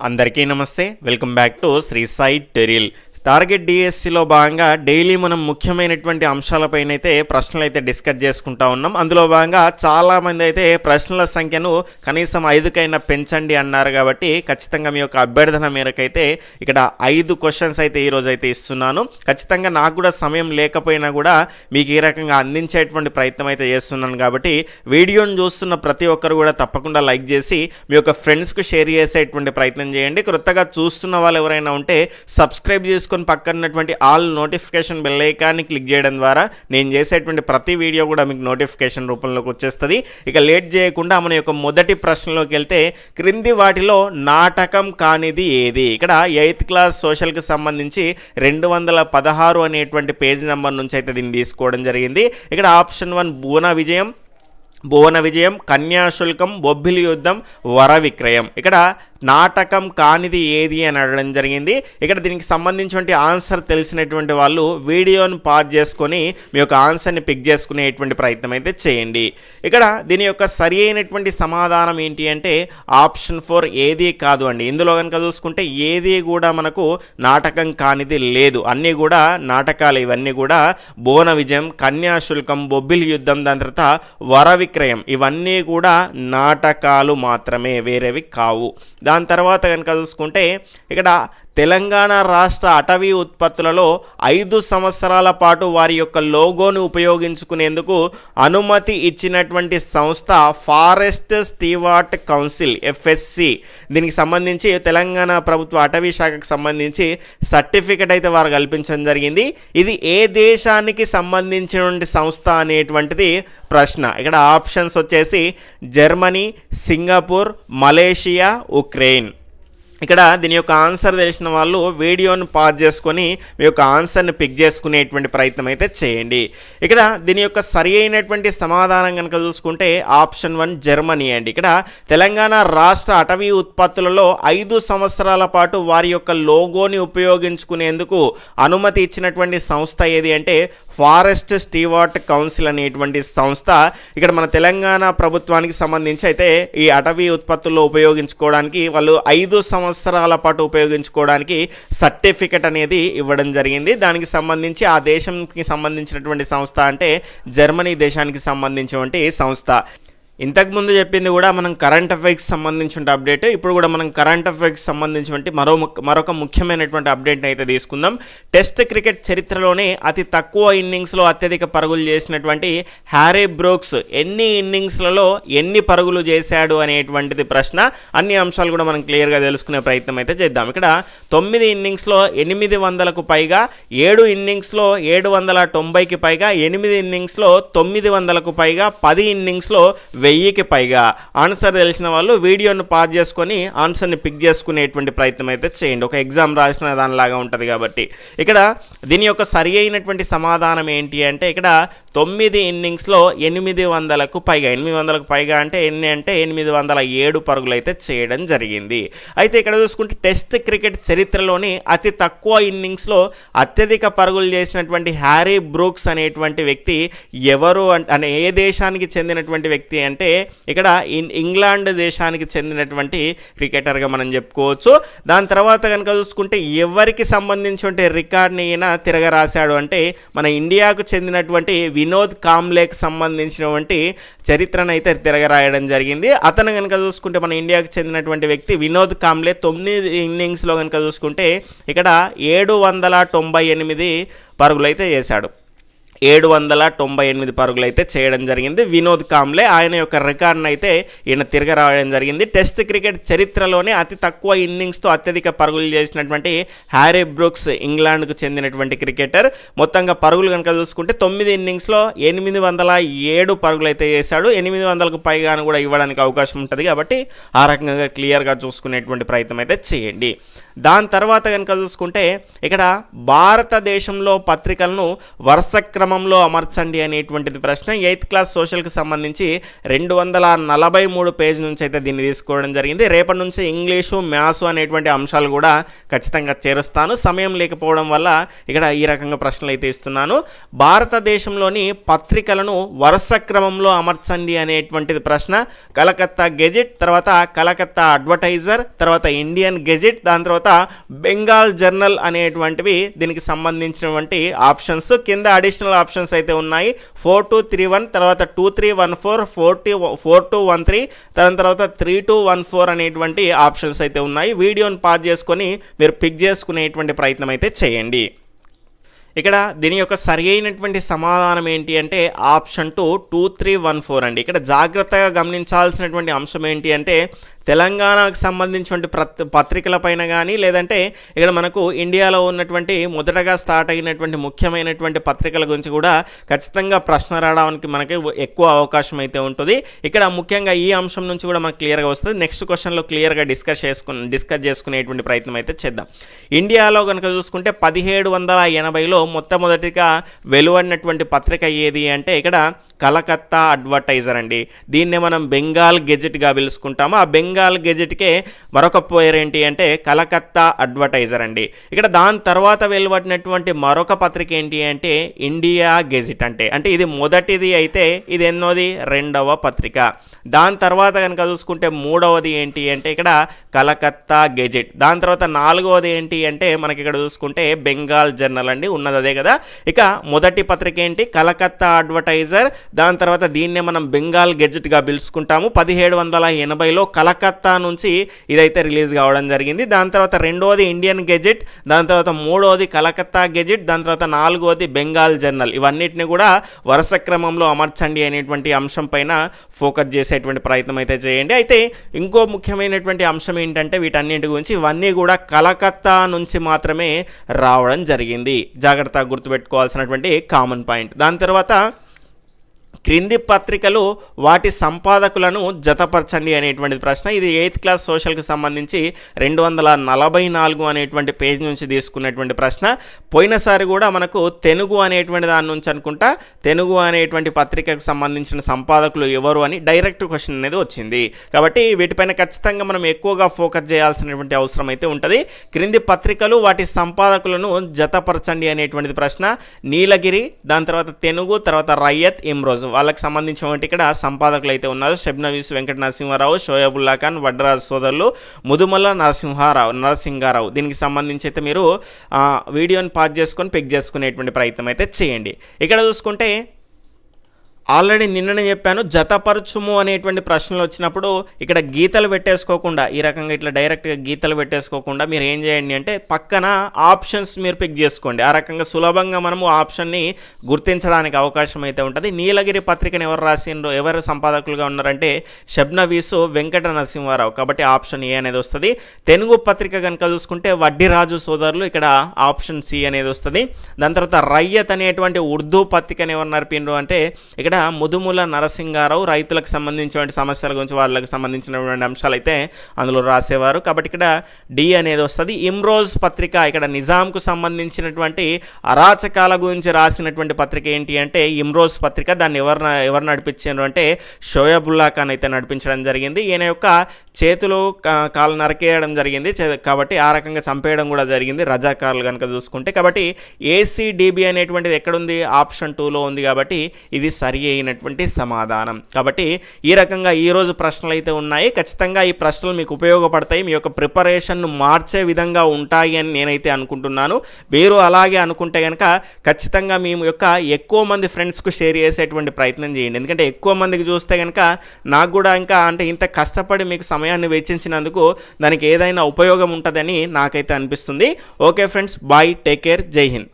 అందరికీ నమస్తే. Welcome back to Sri Sai టెరిల్. Target డిఎస్సిలో భాగంగా డైలీ మనం ముఖ్యమైనటువంటి అంశాలపైన అయితే ప్రశ్నలు అయితే డిస్కస్ చేసుకుంటా ఉన్నాం. అందులో భాగంగా చాలామంది అయితే ప్రశ్నల సంఖ్యను కనీసం ఐదుకైనా పెంచండి అన్నారు కాబట్టి ఖచ్చితంగా మీ యొక్క అభ్యర్థన మేరకైతే ఇక్కడ ఐదు క్వశ్చన్స్ అయితే ఈరోజు అయితే ఇస్తున్నాను. ఖచ్చితంగా నాకు కూడా సమయం లేకపోయినా కూడా మీకు ఈ రకంగా అందించేటువంటి ప్రయత్నం అయితే చేస్తున్నాను కాబట్టి వీడియోను చూస్తున్న ప్రతి ఒక్కరు కూడా తప్పకుండా లైక్ చేసి మీ యొక్క ఫ్రెండ్స్కు షేర్ చేసేటువంటి ప్రయత్నం చేయండి. కొత్తగా చూస్తున్న వాళ్ళు ఎవరైనా ఉంటే సబ్స్క్రైబ్ చేసుకొని పక్కన పక్కనటువంటి ఆల్ నోటిఫికేషన్ బెల్ ఐకాన్ని క్లిక్ చేయడం ద్వారా నేను చేసేటువంటి ప్రతి వీడియో కూడా మీకు నోటిఫికేషన్ రూపంలోకి వచ్చేస్తుంది. ఇక లేట్ చేయకుండా మన యొక్క మొదటి ప్రశ్నలోకి వెళ్తే క్రింది వాటిలో నాటకం కానిది ఏది? ఇక్కడ ఎయిత్ క్లాస్ సోషల్కి సంబంధించి రెండు వందల పదహారు అనేటువంటి పేజ్ నెంబర్ నుంచి అయితే దీన్ని తీసుకోవడం జరిగింది. ఇక్కడ ఆప్షన్ వన్ భువన విజయం భువన విజయం కన్యాశుల్కం బొబ్బిలి యుద్ధం వర విక్రయం. ఇక్కడ నాటకం కానిది ఏది అని అడగడం జరిగింది. ఇక్కడ దీనికి సంబంధించినటువంటి ఆన్సర్ తెలిసినటువంటి వాళ్ళు వీడియోను పాజ్ చేసుకొని మీ యొక్క ఆన్సర్ని పిక్ చేసుకునేటువంటి ప్రయత్నం అయితే చేయండి. ఇక్కడ దీని యొక్క సరి అయినటువంటి సమాధానం ఏంటి అంటే ఆప్షన్ ఫోర్ ఏది కాదు అండి. ఇందులో కనుక చూసుకుంటే ఏది కూడా మనకు నాటకం కానిది లేదు. అన్నీ కూడా నాటకాలు ఇవన్నీ కూడా బోన విజయం కన్యాశుల్కం బొబ్బిలి యుద్ధం దాని తర్వాత వర విక్రయం ఇవన్నీ కూడా నాటకాలు మాత్రమే వేరేవి కావు. దాని తర్వాత కనుక చూసుకుంటే ఇక్కడ తెలంగాణ రాష్ట్ర అటవీ ఉత్పత్తులలో ఐదు సంవత్సరాల పాటు వారి యొక్క లోగోను ఉపయోగించుకునేందుకు అనుమతి ఇచ్చినటువంటి సంస్థ ఫారెస్ట్ స్టీవార్ట్ కౌన్సిల్ ఎఫ్ఎస్సి. దీనికి సంబంధించి తెలంగాణ ప్రభుత్వ అటవీ శాఖకు సంబంధించి సర్టిఫికెట్ అయితే వారు కల్పించడం జరిగింది. ఇది ఏ దేశానికి సంబంధించినటువంటి సంస్థ అనేటువంటిది ప్రశ్న. ఇక్కడ ఆప్షన్స్ వచ్చేసి జర్మనీ సింగపూర్ మలేషియా ఉక్రెయిన్. ఇక్కడ దీని యొక్క ఆన్సర్ తెలిసిన వాళ్ళు వీడియోను పాజ్ చేసుకొని మీ యొక్క ఆన్సర్ని పిక్ చేసుకునేటువంటి ప్రయత్నం అయితే చేయండి. ఇక్కడ దీని యొక్క సరి అయినటువంటి సమాధానం కనుక చూసుకుంటే ఆప్షన్ వన్ జర్మనీ అండి. ఇక్కడ తెలంగాణ రాష్ట్ర అటవీ ఉత్పత్తులలో ఐదు సంవత్సరాల పాటు వారి యొక్క లోగోని ఉపయోగించుకునేందుకు అనుమతి ఇచ్చినటువంటి సంస్థ ఏది అంటే ఫారెస్ట్ స్టీవార్ట్ కౌన్సిల్ అనేటువంటి సంస్థ. ఇక్కడ మన తెలంగాణ ప్రభుత్వానికి సంబంధించి అయితే ఈ అటవీ ఉత్పత్తుల్లో ఉపయోగించుకోవడానికి వాళ్ళు ఐదు సంవత్సరాలు సంవత్సరాల పాటు ఉపయోగించుకోవడానికి సర్టిఫికెట్ అనేది ఇవ్వడం జరిగింది. దానికి సంబంధించి ఆ దేశంకి సంబంధించినటువంటి సంస్థ అంటే జర్మనీ దేశానికి సంబంధించినటువంటి సంస్థ. ఇంతకుముందు చెప్పింది కూడా మనం కరెంట్ అఫైర్స్ సంబంధించిన అప్డేట్ ఇప్పుడు కూడా మనం కరెంట్ అఫైర్స్ సంబంధించినటువంటి మరో మరొక ముఖ్యమైనటువంటి అప్డేట్ని అయితే తీసుకుందాం. టెస్ట్ క్రికెట్ చరిత్రలోనే అతి తక్కువ ఇన్నింగ్స్లో అత్యధిక పరుగులు చేసినటువంటి హ్యారీ బ్రోక్స్ ఎన్ని ఇన్నింగ్స్లలో ఎన్ని పరుగులు చేశాడు అనేటువంటిది ప్రశ్న. అన్ని అంశాలు కూడా మనం క్లియర్గా తెలుసుకునే ప్రయత్నం అయితే చేద్దాం. ఇక్కడ తొమ్మిది ఇన్నింగ్స్లో ఎనిమిది వందలకు పైగా ఏడు ఇన్నింగ్స్లో ఏడు వందల తొంభైకి పైగా ఎనిమిది ఇన్నింగ్స్లో తొమ్మిది వందలకు పైగా పది ఇన్నింగ్స్లో వెయ్యికి పైగా ఆన్సర్ తెలిసిన వాళ్ళు వీడియోను పాజ్ చేసుకొని ఆన్సర్ని పిక్ చేసుకునేటువంటి ప్రయత్నం అయితే చేయండి. ఒక ఎగ్జామ్ రాసిన దానిలాగా ఉంటుంది కాబట్టి. ఇక్కడ దీని యొక్క సరి అయినటువంటి సమాధానం ఏంటి అంటే ఇక్కడ తొమ్మిది ఇన్నింగ్స్లో ఎనిమిది వందలకు పైగా ఎనిమిది వందలకు పైగా అంటే ఎన్ని అంటే ఎనిమిది వందల ఏడు పరుగులు అయితే చేయడం జరిగింది. అయితే ఇక్కడ చూసుకుంటే టెస్ట్ క్రికెట్ చరిత్రలోని అతి తక్కువ ఇన్నింగ్స్లో అత్యధిక పరుగులు చేసినటువంటి హ్యారీ బ్రూక్స్ అనేటువంటి వ్యక్తి ఎవరు అన్- అనే ఏ దేశానికి చెందినటువంటి వ్యక్తి అంటే ఇక్కడ ఇన్ ఇంగ్లాండ్ దేశానికి చెందినటువంటి క్రికెటర్గా మనం చెప్పుకోవచ్చు. దాని తర్వాత కనుక చూసుకుంటే ఎవరికి సంబంధించిన రికార్డ్ని ఈయన తిరగరాశాడు అంటే మన ఇండియాకు చెందినటువంటి వినోద్ కామ్లేకి సంబంధించినటువంటి చరిత్రను అయితే తిరగరాయడం జరిగింది. అతను కనుక చూసుకుంటే మన ఇండియాకు చెందినటువంటి వ్యక్తి వినోద్ కాంబ్లే తొమ్మిది ఇన్నింగ్స్లో కనుక చూసుకుంటే ఇక్కడ ఏడు వందల తొంభై ఎనిమిది పరుగులు అయితే చేశాడు. ఏడు వందల తొంభై ఎనిమిది పరుగులు అయితే చేయడం జరిగింది. వినోద్ కాంబ్లే ఆయన యొక్క రికార్డును అయితే ఈయన తిరగరావడం జరిగింది. టెస్ట్ క్రికెట్ చరిత్రలోనే అతి తక్కువ ఇన్నింగ్స్తో అత్యధిక పరుగులు చేసినటువంటి హ్యారీ బ్రూక్స్ ఇంగ్లాండ్కు చెందినటువంటి క్రికెటర్. మొత్తంగా పరుగులు కనుక చూసుకుంటే తొమ్మిది ఇన్నింగ్స్లో ఎనిమిది వందల ఏడు పరుగులు అయితే చేశాడు. ఎనిమిది వందలకు పైగాను కూడా ఇవ్వడానికి అవకాశం ఉంటుంది కాబట్టి ఆ రకంగా క్లియర్గా చూసుకునేటువంటి ప్రయత్నం అయితే చేయండి. దాని తర్వాత కనుక చూసుకుంటే ఇక్కడ భారతదేశంలో పత్రికలను వరుస క్రమ క్రమంలో అమర్చండి అనేటువంటిది ప్రశ్న. ఎయిత్ క్లాస్ సోషల్కి సంబంధించి రెండు వందల నలభై మూడు పేజ్ నుంచి అయితే దీన్ని తీసుకోవడం జరిగింది. రేపటి నుంచి ఇంగ్లీషు మ్యాథ్స్ అనేటువంటి అంశాలు కూడా ఖచ్చితంగా చేరుస్తాను. సమయం లేకపోవడం వల్ల ఇక్కడ ఈ రకంగా ప్రశ్నలు అయితే ఇస్తున్నాను. భారతదేశంలోని పత్రికలను వరుస క్రమంలో అమర్చండి అనేటువంటిది ప్రశ్న. కలకత్తా గెజిట్ తర్వాత కలకత్తా అడ్వర్టైజర్ తర్వాత ఇండియన్ గెజిట్ దాని తర్వాత బెంగాల్ జర్నల్ అనేటువంటివి దీనికి సంబంధించినటువంటి ఆప్షన్స్. కింద అడిషనల్ ఆప్షన్స్ అయితే ఉన్నాయి. ఫోర్ టూ త్రీ వన్ తర్వాత two three one four four two four two one three దాని తర్వాత త్రీ టూ వన్ ఫోర్ అనేటువంటి ఆప్షన్స్ అయితే ఉన్నాయి. వీడియోని పాజ్ చేసుకొని మీరు పిక్ చేసుకునేటువంటి ప్రయత్నం అయితే చేయండి. ఇక్కడ దీని యొక్క సరి అయినటువంటి సమాధానం ఏంటి అంటే option two two three one four అండి. ఇక్కడ జాగ్రత్తగా గమనించాల్సినటువంటి అంశం ఏంటి అంటే తెలంగాణకు సంబంధించినటువంటి ప్రత్ పత్రికలపైన కానీ లేదంటే ఇక్కడ మనకు ఇండియాలో ఉన్నటువంటి మొదటగా స్టార్ట్ అయినటువంటి ముఖ్యమైనటువంటి పత్రికల గురించి కూడా ఖచ్చితంగా ప్రశ్న రావడానికి మనకి ఎక్కువ అవకాశం అయితే ఉంటుంది. ఇక్కడ ముఖ్యంగా ఈ అంశం నుంచి కూడా మనకు క్లియర్గా వస్తుంది. నెక్స్ట్ క్వశ్చన్లో క్లియర్గా డిస్కస్ చేసుకుని డిస్కస్ చేసుకునేటువంటి ప్రయత్నం అయితే చేద్దాం. ఇండియాలో కనుక చూసుకుంటే పదిహేడు వందల ఎనభైలో మొట్టమొదటిగా వెలువడినటువంటి పత్రిక ఏది అంటే ఇక్కడ కలకత్తా అడ్వర్టైజర్ అండి. దీన్నే మనం బెంగాల్ గెజెట్గా పిలుచుకుంటాము. ఆ బెంగాల్ గెజెట్కే మరొక పేరేంటి ఏంటి అంటే కలకత్తా అడ్వర్టైజర్ అండి. ఇక్కడ దాని తర్వాత వెలువడినటువంటి మరొక పత్రిక ఏంటి అంటే ఇండియా గెజెట్ అంటే అంటే ఇది మొదటిది అయితే ఇది ఎన్నోది? రెండవ పత్రిక. దాని తర్వాత కనుక చూసుకుంటే మూడవది ఏంటి అంటే ఇక్కడ కలకత్తా గెజెట్. దాని తర్వాత నాలుగవది ఏంటి అంటే మనకి ఇక్కడ చూసుకుంటే బెంగాల్ జర్నల్ అండి ఉన్నది అదే కదా. ఇక మొదటి పత్రిక ఏంటి? కలకత్తా అడ్వర్టైజర్. దాని తర్వాత దీన్నే మనం బెంగాల్ గెజెట్గా పిలుచుకుంటాము. పదిహేడు వందల ఎనభైలో కలకత్తా నుంచి ఇదైతే రిలీజ్ కావడం జరిగింది. దాని తర్వాత రెండవది ఇండియన్ గెజెట్ దాని తర్వాత మూడవది కలకత్తా గెజెట్ దాని తర్వాత నాలుగవది బెంగాల్ జర్నల్. ఇవన్నిటిని కూడా వరుస క్రమంలో అమర్చండి అనేటువంటి అంశం పైన ఫోకస్ చేసేటువంటి ప్రయత్నం అయితే చేయండి. అయితే ఇంకో ముఖ్యమైనటువంటి అంశం ఏంటంటే వీటన్నింటి గురించి ఇవన్నీ కూడా కలకత్తా నుంచి మాత్రమే రావడం జరిగింది. జాగ్రత్తగా గుర్తుపెట్టుకోవాల్సినటువంటి కామన్ పాయింట్. దాని తర్వాత క్రింది పత్రికలు వాటి సంపాదకులను జతపరచండి అనేటువంటి ప్రశ్న. ఇది ఎయిత్ క్లాస్ సోషల్కి సంబంధించి రెండు వందల నలభై నాలుగు అనేటువంటి పేజ్ నుంచి తీసుకున్నటువంటి ప్రశ్న. పోయినసారి కూడా మనకు తెలుగు అనేటువంటి దాని నుంచి అనుకుంటా తెలుగు అనేటువంటి పత్రికకు సంబంధించిన సంపాదకులు ఎవరు అని డైరెక్ట్ క్వశ్చన్ అనేది వచ్చింది. కాబట్టి వీటిపైన ఖచ్చితంగా మనం ఎక్కువగా ఫోకస్ చేయాల్సినటువంటి అవసరం అయితే ఉంటుంది. క్రింది పత్రికలు వాటి సంపాదకులను జతపరచండి అనేటువంటిది ప్రశ్న. నీలగిరి దాని తర్వాత తెలుగు తర్వాత రయ్యత్ ఇమ్రోజ్. వాళ్ళకి సంబంధించినటువంటి ఇక్కడ సంపాదకులు అయితే ఉన్నారు. షబ్నవీస్ వెంకట నరసింహారావు షోయబుల్లా ఖాన్ వడ్రాజ్ సోదరులు ముదుమల్ల నరసింహారావు నరసింహారావు దీనికి సంబంధించి అయితే మీరు వీడియోని పాజ్ చేసుకొని పిక్ చేసుకునేటువంటి ప్రయత్నం అయితే చేయండి. ఇక్కడ చూసుకుంటే ఆల్రెడీ నిన్ననే చెప్పాను జతపరచుము అనేటువంటి ప్రశ్నలు వచ్చినప్పుడు ఇక్కడ గీతలు పెట్టేసుకోకుండా ఈ రకంగా ఇట్లా డైరెక్ట్గా గీతలు పెట్టేసుకోకుండా మీరు ఏం చేయండి అంటే పక్కన ఆప్షన్స్ మీరు పిక్ చేసుకోండి. ఆ రకంగా సులభంగా మనము ఆప్షన్ని గుర్తించడానికి అవకాశం అయితే ఉంటుంది. నీలగిరి పత్రికను ఎవరు రాసిండ్రో ఎవరు సంపాదకులుగా ఉన్నారంటే షబ్నవీసు వెంకట నరసింహారావు. కాబట్టి ఆప్షన్ ఏ అనేది వస్తుంది. తెలుగు పత్రిక కనుక చూసుకుంటే వడ్డీరాజు సోదరులు ఇక్కడ ఆప్షన్ సి అనేది వస్తుంది. దాని తర్వాత రయ్యత్ అనేటువంటి ఉర్దూ పత్రికను ఎవరు నడిపిండ్రు అంటే ఇక్కడ ముదుముల నరసింగారావు రైతులకు సంబంధించినటువంటి సమస్యల గురించి వాళ్ళకి సంబంధించినటువంటి అంశాలు అయితే అందులో రాసేవారు. కాబట్టి ఇక్కడ డి అనేది వస్తుంది. ఇమ్రోజ్ పత్రిక ఇక్కడ నిజాంకు సంబంధించినటువంటి అరాచకాల గురించి రాసినటువంటి పత్రిక ఏంటి అంటే ఇమ్రోజ్ పత్రిక. దాన్ని ఎవరు ఎవరు నడిపించారు అంటే షోయబుల్లా ఖాన్ అయితే నడిపించడం జరిగింది. ఈయన యొక్క చేతులు కా- కాలు నరికేయడం జరిగింది. కాబట్టి ఆ రకంగా చంపేయడం కూడా జరిగింది. రజాకారులు కనుక చూసుకుంటే. కాబట్టి ఏసీడీబీ అనేటువంటిది ఎక్కడుంది? ఆప్షన్ టూలో ఉంది కాబట్టి ఇది సరి అయినటువంటి సమాధానం. కాబట్టి ఈ రకంగా ఈరోజు ప్రశ్నలు అయితే ఉన్నాయి. ఖచ్చితంగా ఈ ప్రశ్నలు మీకు ఉపయోగపడతాయి. మీ యొక్క ప్రిపరేషన్ను మార్చే విధంగా ఉంటాయి అని నేనైతే అనుకుంటున్నాను. మీరు అలాగే అనుకుంటే కనుక ఖచ్చితంగా మీ యొక్క ఎక్కువ మంది ఫ్రెండ్స్కు షేర్ చేసేటువంటి ప్రయత్నం చేయండి. ఎందుకంటే ఎక్కువ మందికి చూస్తే కనుక నాకు కూడా ఇంకా అంటే ఇంత కష్టపడి మీకు సమయాన్ని వెచ్చించినందుకు దానికి ఏదైనా ఉపయోగం ఉంటుందని నాకైతే అనిపిస్తుంది. Okay friends bye take care Jai Hind.